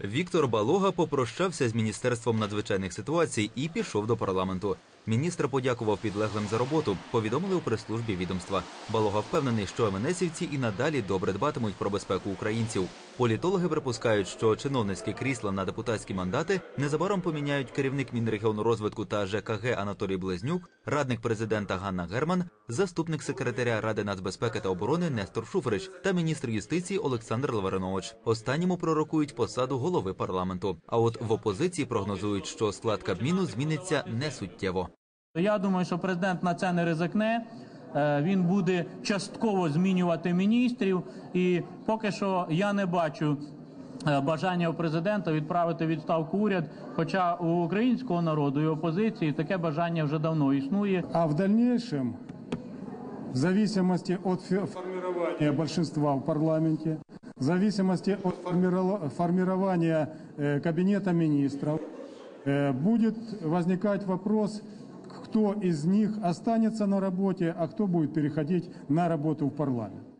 Віктор Балога попрощався з міністерством надзвичайних ситуацій і пішов до парламенту. Міністр подякував підлеглим за роботу. Повідомили у прес-службі відомства. Балога впевнений, що МНСівці і надалі добре дбатимуть про безпеку українців. Політологи припускають, що чиновницькі крісла на депутатські мандати незабаром поміняють керівник Мінрегіону розвитку та ЖКГ Анатолій Близнюк, радник президента Ганна Герман, заступник секретаря Ради нацбезпеки та оборони Нестор Шуфрич та міністр юстиції Олександр Лавринович. Останньому пророкують посаду голови парламенту. А от в опозиції прогнозують, що склад кабміну зміниться несуттєво. Я думаю, що президент на це не ризикне. Е, Він буде частково змінювати міністрів, і поки що я не бачу е, бажання у президента відправити відставку уряд. Хоча у українського народу і опозиції таке бажання вже давно існує. А в дальнейшем, в зависимости от фи- формирования большинства в парламенте, в зависимости от формирова- формирования э, кабинета министров, э, вопрос, кто из них останется на работе, а кто будет переходить на работу в парламент.